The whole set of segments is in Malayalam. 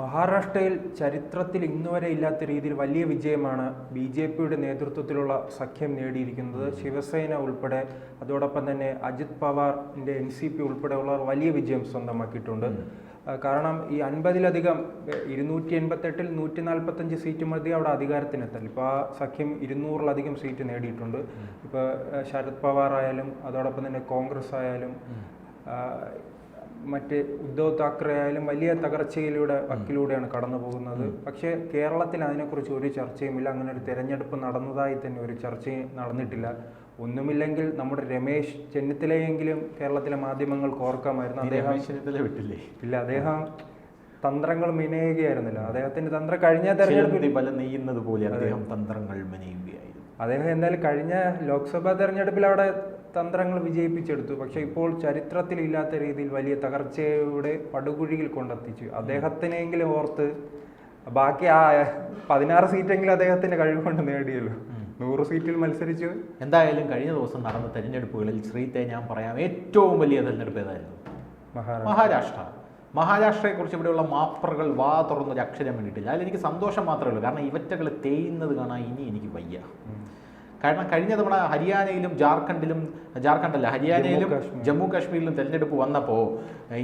മഹാരാഷ്ട്രയിൽ ചരിത്രത്തിൽ ഇന്നുവരെ ഇല്ലാത്ത രീതിയിൽ വലിയ വിജയമാണ് ബി ജെ പിയുടെ നേതൃത്വത്തിലുള്ള സഖ്യം നേടിയിരിക്കുന്നത് ശിവസേന ഉൾപ്പെടെ. അതോടൊപ്പം തന്നെ അജിത് പവാറിന്റെ എൻ സി പി ഉൾപ്പെടെയുള്ളവർ വലിയ വിജയം സ്വന്തമാക്കിയിട്ടുണ്ട്. കാരണം ഈ അൻപതിലധികം ഇരുന്നൂറ്റി എൺപത്തെട്ടിൽ നൂറ്റി നാൽപ്പത്തഞ്ച് സീറ്റ് മതി അവിടെ അധികാരത്തിനെത്തൽ ഇപ്പോൾ ആ സഖ്യം ഇരുന്നൂറിലധികം സീറ്റ് നേടിയിട്ടുണ്ട്. ഇപ്പോൾ ശരത് പവാർ ആയാലും അതോടൊപ്പം തന്നെ കോൺഗ്രസ് ആയാലും മറ്റ് ഉദ്ധവ് താക്കറെ ആയാലും വലിയ തകർച്ചയിലൂടെ വക്കിലൂടെയാണ് കടന്നു പോകുന്നത്. പക്ഷേ കേരളത്തിൽ അതിനെക്കുറിച്ച് ഒരു ചർച്ചയുമില്ല. അങ്ങനെ ഒരു തെരഞ്ഞെടുപ്പ് നടന്നതായി തന്നെ ഒരു ചർച്ചയും നടന്നിട്ടില്ല. ഒന്നുമില്ലെങ്കിൽ നമ്മുടെ രമേശ് ചെന്നിത്തലയെങ്കിലും കേരളത്തിലെ മാധ്യമങ്ങൾ ഓർക്കാമായിരുന്നു. അദ്ദേഹം ചെന്നിത്തല വിട്ടില്ലേ? ഇല്ല അദ്ദേഹം തന്ത്രങ്ങൾ മിനയുകയായിരുന്നില്ല. അദ്ദേഹത്തിന്റെ തന്ത്രം കഴിഞ്ഞ തെരഞ്ഞെടുപ്പിൽ പല നെയ്യുന്നത് പോലെ അദ്ദേഹം തന്ത്രങ്ങൾ മെനയുകയായിരുന്നു. അദ്ദേഹം എന്തായാലും കഴിഞ്ഞ ലോക്സഭാ തെരഞ്ഞെടുപ്പിൽ അവിടെ തന്ത്രങ്ങൾ വിജയിപ്പിച്ചെടുത്തു. പക്ഷെ ഇപ്പോൾ ചരിത്രത്തിൽ ഇല്ലാത്ത രീതിയിൽ വലിയ തകർച്ചയുടെ പടുകുഴിയിൽ കൊണ്ടെത്തിച്ചു. അദ്ദേഹത്തിനെങ്കിലും ഓർത്ത് ബാക്കി ആ പതിനാറ് സീറ്റെങ്കിലും അദ്ദേഹത്തിന്റെ കഴിവുകൊണ്ട് നേടിയല്ലോ. നൂറ് സീറ്റിൽ മത്സരിച്ചു. എന്തായാലും കഴിഞ്ഞ ദിവസം നടന്ന തെരഞ്ഞെടുപ്പുകളിൽ ശ്രീത്തെ ഞാൻ പറയാം ഏറ്റവും വലിയ തെരഞ്ഞെടുപ്പ് ഏതായിരുന്നു? മഹാരാഷ്ട്ര. മഹാരാഷ്ട്ര. മഹാരാഷ്ട്രയെക്കുറിച്ച് ഇവിടെയുള്ള മാപ്പറുകൾ വാ തുറന്നൊരു അക്ഷരം വേണ്ടിയിട്ടില്ല അതിൽ എനിക്ക് സന്തോഷം മാത്രമേ ഉള്ളൂ. കാരണം ഇവറ്റകൾ തേയുന്നത് കാണാൻ ഇനി എനിക്ക് വയ്യ. കാരണം കഴിഞ്ഞ തവണ ഹരിയാനയിലും ജാർഖണ്ഡിലും ജാർഖണ്ഡല്ല ഹരിയാനയിലും ജമ്മു കാശ്മീരിലും. തെരഞ്ഞെടുപ്പ് വന്നപ്പോൾ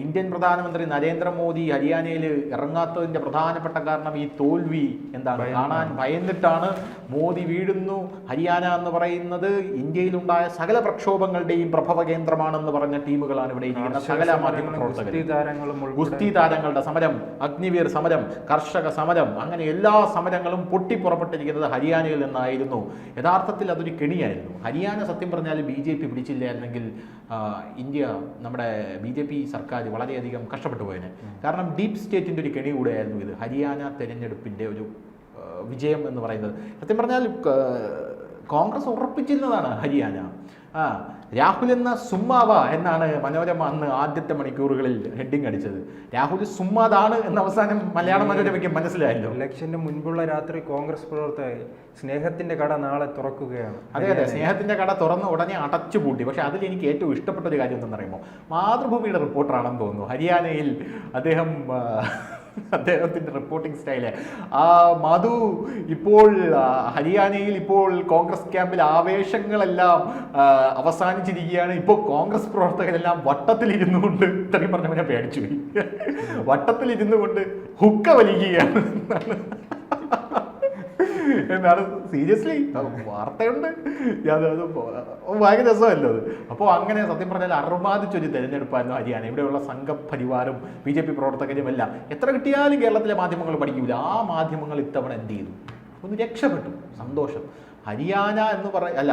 ഇന്ത്യൻ പ്രധാനമന്ത്രി നരേന്ദ്രമോദി ഹരിയാനയിൽ ഇറങ്ങാത്തതിന്റെ പ്രധാനപ്പെട്ട കാരണം ഈ തോൽവി എന്താണ്? കാണാൻ ഭയന്നിട്ടാണ് മോദി വീഴുന്നു. ഹരിയാന എന്ന് പറയുന്നത് ഇന്ത്യയിലുണ്ടായ സകല പ്രക്ഷോഭങ്ങളുടെയും പ്രഭവ കേന്ദ്രമാണെന്ന് പറഞ്ഞ ടീമുകളാണ് ഇവിടെ ഇരിക്കുന്ന സകല മാധ്യമ പ്രവർത്തകരും. ഗുസ്തി താരങ്ങളുടെ സമരം അഗ്നിവീർ സമരം കർഷക സമരം അങ്ങനെ എല്ലാ സമരങ്ങളും പൊട്ടിപ്പുറപ്പെട്ടിരിക്കുന്നത് ഹരിയാനയിൽ നിന്നായിരുന്നു. യഥാർത്ഥത്തിൽ അതൊരു കെണിയായിരുന്നു. ഹരിയാന സത്യം പറഞ്ഞാൽ ബി ജെ പി പിടിച്ചില്ലായിരുന്നെങ്കിൽ ഇന്ത്യ നമ്മുടെ ബി ജെ പി സർക്കാർ വളരെയധികം കഷ്ടപ്പെട്ടു പോയതിന് കാരണം ഡീപ് സ്റ്റേറ്റിന്റെ ഒരു കെണി കൂടെയായിരുന്നു ഇത്. ഹരിയാന തെരഞ്ഞെടുപ്പിന്റെ ഒരു വിജയം എന്ന് പറയുന്നത്. സത്യം പറഞ്ഞാൽ കോൺഗ്രസ് ഉറപ്പിച്ചിരുന്നതാണ് ഹരിയാന. ആ രാഹുൽ എന്ന സുമ്മാവ എന്നാണ് മനോരമ അന്ന് ആദ്യത്തെ മണിക്കൂറുകളിൽ ഹെഡിങ് അടിച്ചത്. രാഹുൽ സുമ്മാതാണ് എന്ന അവസാനം മലയാള മനോരമയ്ക്ക് മനസ്സിലായല്ലോ. ഇലക്ഷന്റെ മുൻപുള്ള രാത്രി കോൺഗ്രസ് പ്രവർത്തകർ സ്നേഹത്തിന്റെ കട നാളെ തുറക്കുകയാണ്. അതെ അതെ സ്നേഹത്തിന്റെ കട തുറന്ന് ഉടനെ അടച്ചു പൂട്ടി പക്ഷെ അതിൽ എനിക്ക് ഏറ്റവും ഇഷ്ടപ്പെട്ട ഒരു കാര്യം എന്തെന്ന് പറയുമ്പോൾ മാതൃഭൂമിയുടെ റിപ്പോർട്ടറാണെന്ന് തോന്നുന്നു. ഹരിയാനയിൽ അദ്ദേഹം ആ, അദ്ദേഹത്തിന്റെ റിപ്പോർട്ടിംഗ് സ്റ്റൈൽ മധു ഇപ്പോൾ ഹരിയാനയിൽ ഇപ്പോൾ കോൺഗ്രസ് ക്യാമ്പിൽ ആവേശങ്ങളെല്ലാം അവസാനിച്ചിരിക്കുകയാണ്. ഇപ്പോൾ കോൺഗ്രസ് പ്രവർത്തകരെല്ലാം വട്ടത്തിലിരുന്നു കൊണ്ട് ഇത്രയും പറഞ്ഞവനെ പേടിച്ചു വട്ടത്തിലിരുന്നു കൊണ്ട് ഹുക്ക വലിക്കുകയാണ് എന്നാണ് സീരിയസ്ലി. വാർത്തയുണ്ട്. അത് ഭയങ്കര രസമല്ലോ അത്? അപ്പോൾ അങ്ങനെ സത്യം പറഞ്ഞാൽ അർമാദിച്ചൊരു തെരഞ്ഞെടുപ്പായിരുന്നു ഹരിയാന. ഇവിടെയുള്ള സംഘപരിവാരും ബി ജെ പി പ്രവർത്തകരും എല്ലാം. എത്ര കിട്ടിയാലും കേരളത്തിലെ മാധ്യമങ്ങൾ പഠിക്കൂല. ആ മാധ്യമങ്ങൾ ഇത്തവണ എന്ത് ചെയ്തു? ഒന്ന് രക്ഷപ്പെട്ടു. സന്തോഷം. ഹരിയാന എന്ന് പറ അല്ല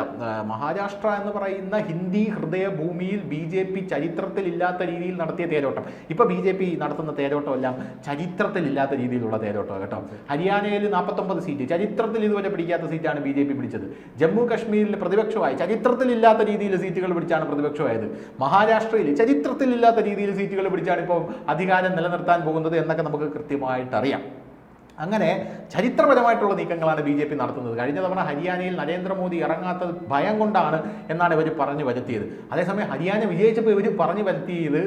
മഹാരാഷ്ട്ര എന്ന് പറയുന്ന ഹിന്ദി ഹൃദയഭൂമിയിൽ ബി ജെ പി ചരിത്രത്തിലില്ലാത്ത രീതിയിൽ നടത്തിയ തേരോട്ടം. ഇപ്പൊ ബി ജെ പി നടത്തുന്ന തേരോട്ടം എല്ലാം ചരിത്രത്തിലില്ലാത്ത രീതിയിലുള്ള തേരോട്ടം കേട്ടോ. ഹരിയാനയിൽ നാൽപ്പത്തൊമ്പത് സീറ്റ്. ചരിത്രത്തിൽ ഇതുവരെ പിടിക്കാത്ത സീറ്റാണ് ബി ജെ പി പിടിച്ചത്. ജമ്മു കശ്മീരിൽ പ്രതിപക്ഷമായി ചരിത്രത്തിൽ ഇല്ലാത്ത രീതിയിൽ സീറ്റുകൾ പിടിച്ചാണ് പ്രതിപക്ഷമായത്. മഹാരാഷ്ട്രയിൽ ചരിത്രത്തിൽ ഇല്ലാത്ത രീതിയിൽ സീറ്റുകൾ പിടിച്ചാണ് ഇപ്പോൾ അധികാരം നിലനിർത്താൻ പോകുന്നത് എന്നൊക്കെ നമുക്ക് കൃത്യമായിട്ട് അറിയാം അങ്ങനെ ചരിത്രപരമായിട്ടുള്ള നീക്കങ്ങളാണ് ബി ജെ പി നടത്തുന്നത്. കഴിഞ്ഞ തവണ ഹരിയാനയിൽ നരേന്ദ്രമോദി ഇറങ്ങാത്തത് ഭയം കൊണ്ടാണ് എന്നാണ് ഇവർ പറഞ്ഞു വരുത്തിയത്. അതേസമയം ഹരിയാന വിജയിച്ചപ്പോൾ ഇവർ പറഞ്ഞു വരുത്തിയത്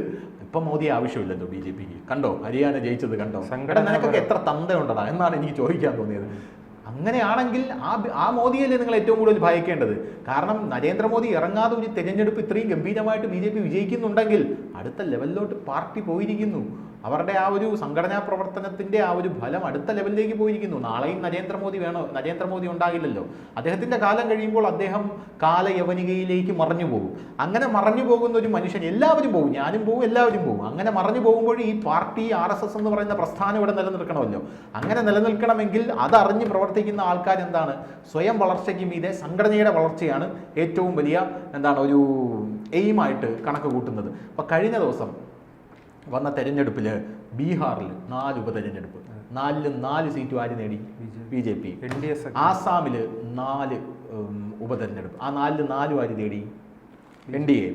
ഇപ്പം മോദി ആവശ്യമില്ലല്ലോ ബി ജെ പിക്ക്. കണ്ടോ? ഹരിയാന ജയിച്ചത് കണ്ടോ? സംഘടന നിനക്കൊക്കെ എത്ര തന്തയുണ്ടടാ എന്നാണ് എനിക്ക് ചോദിക്കാൻ തോന്നിയത്. അങ്ങനെയാണെങ്കിൽ ആ ആ മോദിയല്ലേ നിങ്ങൾ ഏറ്റവും കൂടുതൽ ഭയക്കേണ്ടത്. കാരണം നരേന്ദ്രമോദി ഇറങ്ങാതെ ഒരു തെരഞ്ഞെടുപ്പ് ഇത്രയും ഗംഭീരമായിട്ട് ബി ജെ പി വിജയിക്കുന്നുണ്ടെങ്കിൽ അടുത്ത ലെവലിലോട്ട് പാർട്ടി പോയിരിക്കുന്നു. അവരുടെ ആ ഒരു സംഘടനാ പ്രവർത്തനത്തിന്റെ ആ ഒരു ഫലം അടുത്ത ലെവലിലേക്ക് പോയിരിക്കുന്നു. നാളെയും നരേന്ദ്രമോദി വേണോ? നരേന്ദ്രമോദി ഉണ്ടാകില്ലല്ലോ. അദ്ദേഹത്തിന്റെ കാലം കഴിയുമ്പോൾ അദ്ദേഹം കാലയവനികയിലേക്ക് മറഞ്ഞു പോകും. അങ്ങനെ മറഞ്ഞു പോകുന്ന ഒരു മനുഷ്യൻ എല്ലാവരും പോകും ഞാനും പോകും എല്ലാവരും പോകും അങ്ങനെ മറഞ്ഞു പോകുമ്പോൾ ഈ പാർട്ടി ആർ എസ് എസ് എന്ന് പറയുന്ന പ്രസ്ഥാനം ഇവിടെ നിലനിൽക്കണമല്ലോ. അങ്ങനെ നിലനിൽക്കണമെങ്കിൽ അതറിഞ്ഞ് പ്രവർത്തിക്കുന്ന ആൾക്കാർ എന്താണ്? സ്വയം വളർച്ചയ്ക്ക് മീതെ സംഘടനയുടെ വളർച്ചയാണ് ഏറ്റവും വലിയ എന്താണ് ഒരു എയിമായിട്ട് കണക്ക് കൂട്ടുന്നത്. അപ്പൊ കഴിഞ്ഞ ദിവസം വന്ന തെരഞ്ഞെടുപ്പിൽ ബീഹാറിൽ നാല് ഉപതെരഞ്ഞെടുപ്പ്. നാലിലും നാല് സീറ്റ് ആര് നേടി ബി ജെ പി. ആസാമിൽ നാല് ഉപതെരഞ്ഞെടുപ്പ്. ആ നാലിൽ നാല് ആര് നേടി എൻ ഡി എ.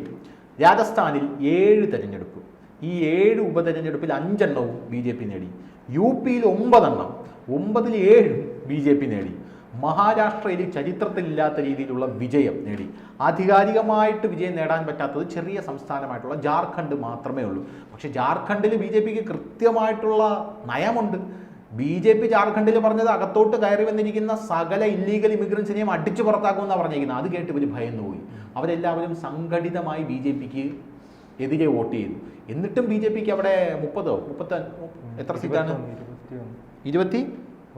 രാജസ്ഥാനിൽ ഏഴ് തെരഞ്ഞെടുപ്പ്. ഈ ഏഴ് ഉപതെരഞ്ഞെടുപ്പിൽ അഞ്ചെണ്ണവും ബി ജെ പി നേടി. യു പിയിൽ ഒമ്പതെണ്ണം. ഒമ്പതിൽ ഏഴും ബി ജെ പി നേടി. മഹാരാഷ്ട്രയിൽ ചരിത്രത്തിലില്ലാത്ത രീതിയിലുള്ള വിജയം നേടി. ആധികാരികമായിട്ട് വിജയം നേടാൻ പറ്റാത്തത് ചെറിയ സംസ്ഥാനമായിട്ടുള്ള ജാർഖണ്ഡ് മാത്രമേ ഉള്ളൂ. പക്ഷേ ജാർഖണ്ഡിൽ ബി ജെ പിക്ക് കൃത്യമായിട്ടുള്ള നയമുണ്ട്. ബി ജെ പി ജാർഖണ്ഡിൽ പറഞ്ഞത് അകത്തോട്ട് കയറി വന്നിരിക്കുന്ന സകല ഇല്ലീഗൽ ഇമിഗ്രൻസിനെയും അടിച്ചു പുറത്താക്കുമെന്നാണ് പറഞ്ഞിരിക്കുന്നത്. അത് കേട്ട് ഇവർ ഭയന്നുപോയി. അവരെല്ലാവരും സംഘടിതമായി ബി ജെ പിക്ക് എതിരെ വോട്ട് ചെയ്തു. എന്നിട്ടും ബി ജെ പിക്ക് അവിടെ മുപ്പതോ? മുപ്പത്തി എത്ര സീറ്റാണ്? ഇരുപത്തി?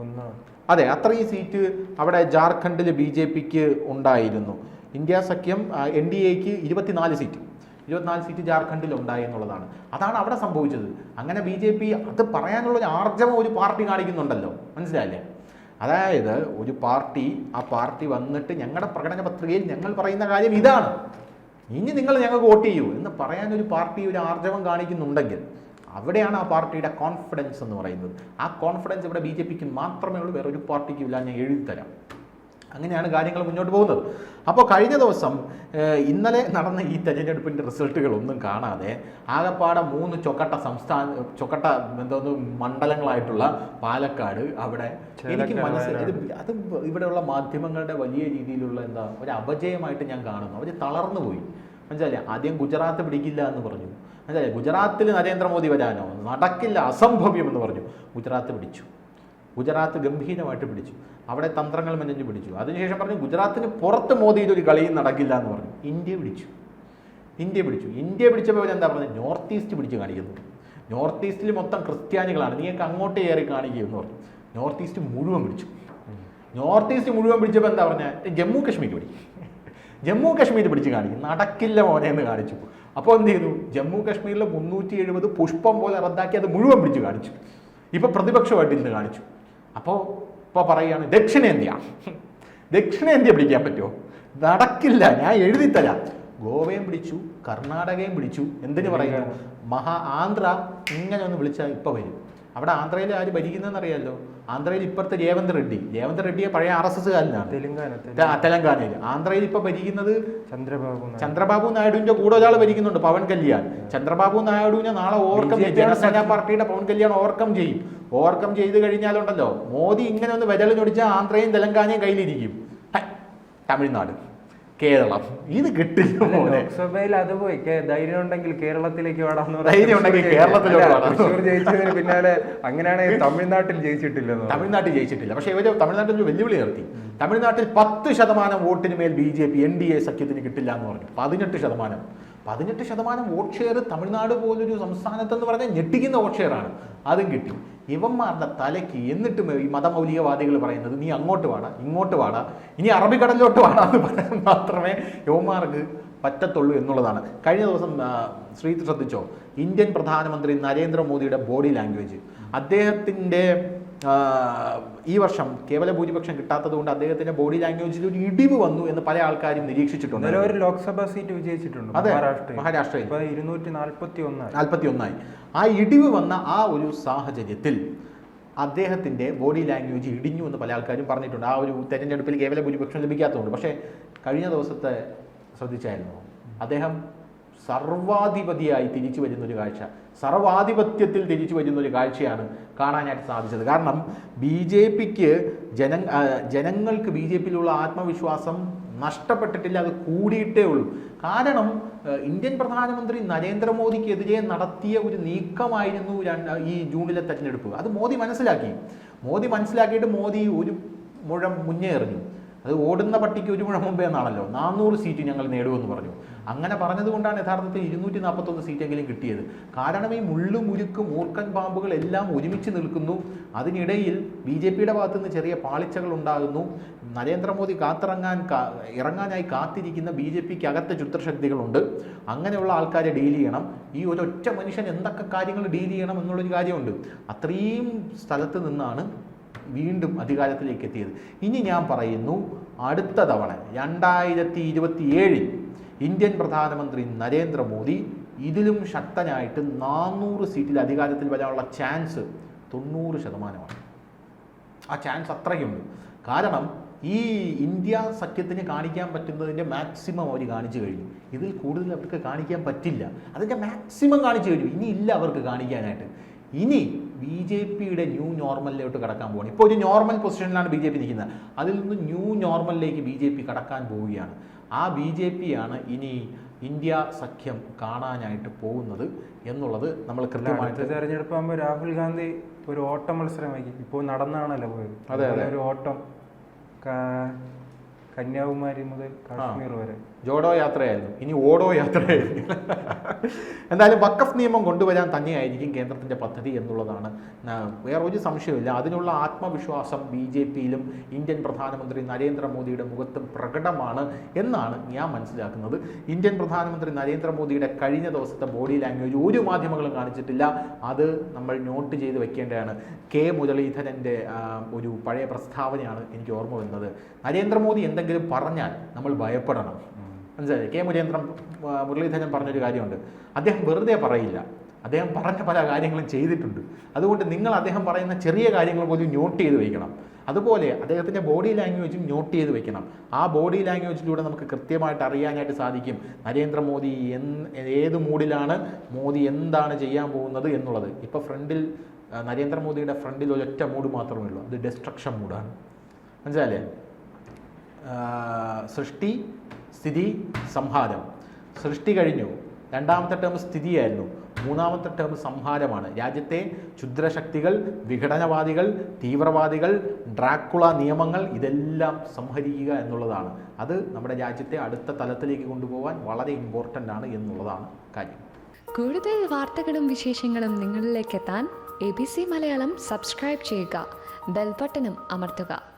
ഒന്നാണ്. അതെ അത്രയും സീറ്റ് അവിടെ ജാർഖണ്ഡിൽ ബി ജെ പിക്ക് ഉണ്ടായിരുന്നു. ഇന്ത്യ സഖ്യം എൻ ഡി എക്ക് ഇരുപത്തിനാല് സീറ്റ്. ഇരുപത്തിനാല് സീറ്റ് ജാർഖണ്ഡിൽ ഉണ്ടായി എന്നുള്ളതാണ്. അതാണ് അവിടെ സംഭവിച്ചത്. അങ്ങനെ ബി ജെ പി അത് പറയാനുള്ള ഒരു ആർജവം ഒരു പാർട്ടി കാണിക്കുന്നുണ്ടല്ലോ. മനസ്സിലായില്ലേ? അതായത് ഒരു പാർട്ടി ആ പാർട്ടി വന്നിട്ട് ഞങ്ങളുടെ പ്രകടന പത്രികയിൽ ഞങ്ങൾ പറയുന്ന കാര്യം ഇതാണ്. ഇനി നിങ്ങൾ ഞങ്ങൾക്ക് വോട്ട് ചെയ്യൂ എന്ന് പറയാൻ ഒരു പാർട്ടി ഒരു ആർജവം കാണിക്കുന്നുണ്ടെങ്കിൽ അവിടെയാണ് ആ പാർട്ടിയുടെ കോൺഫിഡൻസ് എന്ന് പറയുന്നത്. ആ കോൺഫിഡൻസ് ഇവിടെ ബി ജെ പിക്ക് മാത്രമേ ഉള്ളൂ വേറൊരു പാർട്ടിക്കും ഇല്ല ഞാൻ എഴുതി തരാം. അങ്ങനെയാണ് കാര്യങ്ങൾ മുന്നോട്ട് പോകുന്നത്. അപ്പോൾ കഴിഞ്ഞ ദിവസം ഇന്നലെ നടന്ന ഈ തെരഞ്ഞെടുപ്പിന്റെ റിസൾട്ടുകളൊന്നും കാണാതെ ആകപ്പാടെ മൂന്ന് ചൊക്കട്ട സംസ്ഥാന ചൊക്കട്ട എന്തോന്ന് മണ്ഡലങ്ങളായിട്ടുള്ള പാലക്കാട് അവിടെ എനിക്ക് മനസ്സിൽ ഇത് അത് ഇവിടെയുള്ള മാധ്യമങ്ങളുടെ വലിയ രീതിയിലുള്ള എന്താ ഒരു അപജയമായിട്ട് ഞാൻ കാണുന്നു. അവർ തളർന്നു പോയി. മനസ്സിലായില്ലേ? ആദ്യം ഗുജറാത്ത് പിടിക്കില്ല എന്ന് പറഞ്ഞു. മനസ്സിലെ ഗുജറാത്തിൽ നരേന്ദ്രമോദി വരാനോ? നടക്കില്ല അസംഭവ്യം എന്ന് പറഞ്ഞു. ഗുജറാത്ത് പിടിച്ചു. ഗുജറാത്ത് ഗംഭീരമായിട്ട് പിടിച്ചു. അവിടെ തന്ത്രങ്ങൾ മെനഞ്ഞ് പിടിച്ചു. അതിനുശേഷം പറഞ്ഞു ഗുജറാത്തിന് പുറത്ത് മോദിയുടെ ഒരു കളിയും നടക്കില്ല എന്ന് പറഞ്ഞു. ഇന്ത്യ പിടിച്ചു. ഇന്ത്യ പിടിച്ചു. ഇന്ത്യ പിടിച്ചപ്പോൾ എന്താ പറഞ്ഞത് നോർത്ത് ഈസ്റ്റ് പിടിച്ച് കാണിക്കുന്നു. നോർത്ത് ഈസ്റ്റിൽ മൊത്തം ക്രിസ്ത്യാനികളാണ്. നീയൊക്കെ അങ്ങോട്ട് കയറി കാണിക്കുമെന്ന് പറഞ്ഞു. നോർത്ത് ഈസ്റ്റ് മുഴുവൻ പിടിച്ചു. നോർത്ത് ഈസ്റ്റ് മുഴുവൻ പിടിച്ചപ്പോൾ എന്താ പറഞ്ഞാൽ ജമ്മു കാശ്മീർ പിടിക്കും ജമ്മു കാശ്മീർ പിടിച്ച് കാണിക്കും. നടക്കില്ല മോനെ എന്ന് കാണിച്ചു. അപ്പോൾ എന്ത് ചെയ്തു? ജമ്മു കാശ്മീരിൽ മുന്നൂറ്റി എഴുപത് പുഷ്പം പോലെ റദ്ദാക്കി അത് മുഴുവൻ പിടിച്ച് കാണിച്ചു. ഇപ്പൊ പ്രതിപക്ഷമായിട്ട് ഇന്ന് കാണിച്ചു. അപ്പോൾ ഇപ്പോൾ പറയുകയാണ് ദക്ഷിണേന്ത്യ. ദക്ഷിണേന്ത്യ പിടിക്കാൻ പറ്റുമോ? നടക്കില്ല ഞാൻ എഴുതിത്തരാം. ഗോവയും പിടിച്ചു കർണാടകയും പിടിച്ചു. എന്തിനു പറയുന്നു? മഹാ ആന്ധ്ര ഇങ്ങനെ ഒന്ന് വിളിച്ചാൽ ഇപ്പൊ വരും. അവിടെ ആന്ധ്രയിൽ ആര് ഭരിക്കുന്നതെന്ന് അറിയാലോ ആന്ധ്രയിൽ ഇപ്പുറത്തെ രേവന്ത് റെഡ്ഡി. രേവന്ത് റെഡ്ഡിയെ പഴയ ആർ എസ് എസ് കാലിനാണ് തെലങ്കാന തെലങ്കാനയിൽ. ആന്ധ്രയിൽ ഇപ്പൊ ഭരിക്കുന്നത് ചന്ദ്രബാബു. ചന്ദ്രബാബു നായിഡുവിന്റെ കൂടെ ഒരാൾ ഭരിക്കുന്നുണ്ട് പവൻ കല്യാൺ. ചന്ദ്രബാബു നായിഡുവിനെ നാളെ ഓവർകം ചെയ്യും. ജനസേന പാർട്ടിയുടെ പവൻ കല്യാൺ ഓവർകം ചെയ്യും. ഓവർകം ചെയ്ത് കഴിഞ്ഞാലുണ്ടല്ലോ മോദി ഇങ്ങനെ ഒന്ന് വിരൽ ഞൊടിച്ചാൽ ആന്ധ്രയും തെലങ്കാനയും കയ്യിലിരിക്കും. തമിഴ്നാട്. കേരളം. ഇത് കിട്ടില്ല ലോക്സഭയിൽ അത് പോയി. ധൈര്യം ഉണ്ടെങ്കിൽ കേരളത്തിലേക്ക് വേടാന്ന് ധൈര്യം ഉണ്ടെങ്കിൽ കേരളത്തിലേക്ക് ജയിച്ചതിന് പിന്നാലെ അങ്ങനെയാണെങ്കിൽ തമിഴ്നാട്ടിൽ ജയിച്ചിട്ടില്ല തമിഴ്നാട്ടിൽ ജയിച്ചിട്ടില്ല. പക്ഷേ ഇവർ തമിഴ്നാട്ടിൽ ഒരു വെല്ലുവിളി നടത്തി തമിഴ്നാട്ടിൽ പത്ത് ശതമാനം വോട്ടിന് മേൽ B J P N D A സഖ്യത്തിന് കിട്ടില്ല എന്ന് പറഞ്ഞു. പതിനെട്ട് ശതമാനം. പതിനെട്ട് ശതമാനം വോട്ട് ഷെയർ തമിഴ്നാട് പോലൊരു സംസ്ഥാനത്തെന്ന് പറഞ്ഞാൽ ഞെട്ടിക്കുന്ന വോട്ട് ഷെയറാണ്. അതും കിട്ടി. ഇവന്മാരുടെ തലയ്ക്ക് എന്നിട്ടും ഈ മതമൗലികവാദികൾ പറയുന്നത് നീ അങ്ങോട്ട് വാടാ ഇങ്ങോട്ട് വാടാ ഇനി അറബിക്കടലിലോട്ട് വാടാ എന്ന് പറയാൻ മാത്രമേ യുവന്മാർക്ക് പറ്റത്തുള്ളൂ എന്നുള്ളതാണ്. കഴിഞ്ഞ ദിവസം ശ്രീ ശ്രദ്ധിച്ചോ? ഇന്ത്യൻ പ്രധാനമന്ത്രി നരേന്ദ്രമോദിയുടെ ബോഡി ലാംഗ്വേജ്. അദ്ദേഹത്തിന്റെ ഈ വർഷം കേവല ഭൂരിപക്ഷം കിട്ടാത്തതുകൊണ്ട് അദ്ദേഹത്തിന്റെ ബോഡി ലാംഗ്വേജിൽ ഒരു ഇടിവ് വന്നു എന്ന് പല ആൾക്കാരും നിരീക്ഷിച്ചിട്ടുണ്ട്. ഒരു ലോക്സഭാ സീറ്റ് വിജയിച്ചിട്ടുണ്ട് അതെ, മഹാരാഷ്ട്രയിൽ. ഇരുന്നൂറ്റി നാൽപ്പത്തി ഒന്നായി ആ ഇടിവ് വന്ന ആ ഒരു സാഹചര്യത്തിൽ അദ്ദേഹത്തിന്റെ ബോഡി ലാംഗ്വേജ് ഇടിഞ്ഞു എന്ന് പല ആൾക്കാരും പറഞ്ഞിട്ടുണ്ട്. ആ ഒരു തെരഞ്ഞെടുപ്പിൽ കേവല ഭൂരിപക്ഷം ലഭിക്കാത്തതുകൊണ്ട്. പക്ഷേ കഴിഞ്ഞ ദിവസത്തെ ശ്രദ്ധിച്ചായിരുന്നു? അദ്ദേഹം സർവാധിപതിയായി തിരിച്ചു വരുന്ന ഒരു കാഴ്ച. സർവാധിപത്യത്തിൽ തിരിച്ചു വരുന്ന ഒരു കാഴ്ചയാണ് കാണാനായിട്ട് സാധിച്ചത്. കാരണം ബി ജെ പിക്ക് ജന ജനങ്ങൾക്ക് ബി ജെ പിയിലുള്ള ആത്മവിശ്വാസം നഷ്ടപ്പെട്ടിട്ടില്ല അത് കൂടിയിട്ടേ ഉള്ളൂ. കാരണം ഇന്ത്യൻ പ്രധാനമന്ത്രി നരേന്ദ്രമോദിക്കെതിരെ നടത്തിയ ഒരു നീക്കമായിരുന്നു ഈ ജൂണിലെ തെരഞ്ഞെടുപ്പ്. അത് മോദി മനസ്സിലാക്കി. മോദി മനസ്സിലാക്കിയിട്ട് മോദി ഒരു മുഴം മുന്നേ എറിഞ്ഞു അത് ഓടുന്ന പട്ടിക്ക് ഒരു മുഴം മുമ്പേ എന്നാണല്ലോ. നാനൂറ് സീറ്റ് ഞങ്ങൾ നേടുമെന്ന് പറഞ്ഞു. അങ്ങനെ പറഞ്ഞതുകൊണ്ടാണ് യഥാർത്ഥത്തിൽ ഇരുന്നൂറ്റി നാൽപ്പത്തൊന്ന് സീറ്റെങ്കിലും കിട്ടിയത്. കാരണം ഈ മുള്ളു മുരുക്ക് മൂർക്കൻ പാമ്പുകൾ എല്ലാം ഒരുമിച്ച് നിൽക്കുന്നു. അതിനിടയിൽ ബി ജെ പിയുടെ ഭാഗത്തു നിന്ന് ചെറിയ പാളിച്ചകൾ ഉണ്ടാകുന്നു. നരേന്ദ്രമോദി കാത്തിറങ്ങാൻ ഇറങ്ങാനായി കാത്തിരിക്കുന്ന ബി ജെ പിക്ക് അകത്തെ ചുത്രശക്തികളുണ്ട്. അങ്ങനെയുള്ള ആൾക്കാരെ ഡീൽ ചെയ്യണം. ഈ ഒരൊറ്റ മനുഷ്യൻ എന്തൊക്കെ കാര്യങ്ങൾ ഡീൽ ചെയ്യണം എന്നുള്ളൊരു കാര്യമുണ്ട്. അത്രയും സ്ഥലത്ത് നിന്നാണ് വീണ്ടും അധികാരത്തിലേക്ക് എത്തിയത്. ഇനി ഞാൻ പറയുന്നു അടുത്ത തവണ രണ്ടായിരത്തി ഇരുപത്തിയേഴിൽ ഇന്ത്യൻ പ്രധാനമന്ത്രി നരേന്ദ്രമോദി ഇതിലും ശക്തനായിട്ട് നാനൂറ് സീറ്റിൽ അധികാരത്തിൽ വരാനുള്ള ചാൻസ് തൊണ്ണൂറ് ശതമാനമാണ്. ആ ചാൻസ് അത്രയുണ്ട്. കാരണം ഈ ഇന്ത്യ സഖ്യത്തിന് കാണിക്കാൻ പറ്റുന്നതിന്റെ മാക്സിമം അവർ കാണിച്ചു കഴിഞ്ഞു. ഇതിൽ കൂടുതൽ അവർക്ക് കാണിക്കാൻ പറ്റില്ല. അതിന്റെ മാക്സിമം കാണിച്ചു കഴിഞ്ഞു. ഇനി ഇല്ല അവർക്ക് കാണിക്കാനായിട്ട്. ഇനി ബി ജെ പിയുടെ ന്യൂ നോർമലിലോട്ട് കടക്കാൻ പോവുകയാണ് ഇപ്പോൾ ഒരു നോർമൽ പൊസിഷനിലാണ് ബി ജെ പി നിൽക്കുന്നത്. അതിൽ നിന്ന് ന്യൂ നോർമലിലേക്ക് ബി ജെ പി കടക്കാൻ പോവുകയാണ്. ആ ബി ജെ പി ആണ് ഇനി ഇന്ത്യ സഖ്യം കാണാനായിട്ട് പോകുന്നത് എന്നുള്ളത് നമ്മൾ കൃത്യമായിട്ട് തെരഞ്ഞെടുപ്പ് ആകുമ്പോൾ രാഹുൽ ഗാന്ധി ഒരു ഓട്ട മത്സരമാക്കി ഇപ്പോൾ നടന്നാണല്ലോ പോയത്. അതെ, അതെ. ഒരു ഓട്ടം. കന്യാകുമാരി മുതൽ കാശ്മീർ വരെ. ജോഡോ യാത്രയായിരുന്നു. ഇനി ഓടോ യാത്രയായിരുന്നു. എന്തായാലും വക്കഫ് നിയമം കൊണ്ടുവരാൻ തന്നെയായിരിക്കും കേന്ദ്രത്തിന്റെ പദ്ധതി എന്നുള്ളതാണ്. വേറെ ഒരു സംശയമില്ല അതിനുള്ള ആത്മവിശ്വാസം ബി ജെ പിയിലും ഇന്ത്യൻ പ്രധാനമന്ത്രി നരേന്ദ്രമോദിയുടെ മുഖത്തും പ്രകടമാണ് എന്നാണ് ഞാൻ മനസ്സിലാക്കുന്നത്. ഇന്ത്യൻ പ്രധാനമന്ത്രി നരേന്ദ്രമോദിയുടെ കഴിഞ്ഞ ദിവസത്തെ ബോഡി ലാംഗ്വേജ് ഒരു മാധ്യമങ്ങളും കാണിച്ചിട്ടില്ല. അത് നമ്മൾ നോട്ട് ചെയ്ത് വെക്കേണ്ടതാണ്. കെ മുരളീധരന്റെ ഒരു പഴയ പ്രസ്താവനയാണ് എനിക്ക് ഓർമ്മ വരുന്നത്. നരേന്ദ്രമോദി എന്തെങ്കിലും പറഞ്ഞാൽ നമ്മൾ ഭയപ്പെടണം. മനസ്സിലായി കെ മുരേന്ദ്രൻ മുരളീധരൻ പറഞ്ഞൊരു കാര്യമുണ്ട്. അദ്ദേഹം വെറുതെ പറയില്ല. അദ്ദേഹം പറഞ്ഞ പല കാര്യങ്ങളും ചെയ്തിട്ടുണ്ട്. അതുകൊണ്ട് നിങ്ങൾ അദ്ദേഹം പറയുന്ന ചെറിയ കാര്യങ്ങൾ പോലും നോട്ട് ചെയ്ത് വയ്ക്കണം. അതുപോലെ അദ്ദേഹത്തിന്റെ ബോഡി ലാംഗ്വേജും നോട്ട് ചെയ്ത് വെക്കണം ആ ബോഡി ലാംഗ്വേജിലൂടെ നമുക്ക് കൃത്യമായിട്ട് അറിയാനായിട്ട് സാധിക്കും നരേന്ദ്രമോദി എന്ന് ഏത് മൂഡിലാണ് മോദി എന്താണ് ചെയ്യാൻ പോകുന്നത് എന്നുള്ളത്. ഇപ്പോൾ ഫ്രണ്ടിൽ നരേന്ദ്രമോദിയുടെ ഫ്രണ്ടിൽ ഒരൊറ്റ മൂഡ് മാത്രമേ ഉള്ളൂ. അത് ഡെസ്ട്രക്ഷൻ മൂഡാണ്. മനസ്സിലായില്ലേ? സൃഷ്ടി സ്ഥിതി സംഹാരം. സൃഷ്ടി കഴിഞ്ഞു. രണ്ടാമത്തെ ടേം സ്ഥിതിയായിരുന്നു. മൂന്നാമത്തെ ടേം സംഹാരമാണ്. രാജ്യത്തെ ക്ഷുദ്രശക്തികൾ വിഘടനവാദികൾ തീവ്രവാദികൾ ഡ്രാക്കുള നിയമങ്ങൾ ഇതെല്ലാം സംഹരിക്കുക എന്നുള്ളതാണ്. അത് നമ്മുടെ രാജ്യത്തെ അടുത്ത തലത്തിലേക്ക് കൊണ്ടുപോകാൻ വളരെ ഇമ്പോർട്ടന്റ് ആണ് എന്നുള്ളതാണ് കാര്യം. കൂടുതൽ വാർത്തകളും വിശേഷങ്ങളും നിങ്ങളിലേക്ക് എത്താൻ A B C Malayalam subscribe ചെയ്യുക. ബെൽബട്ടനും അമർത്തുക.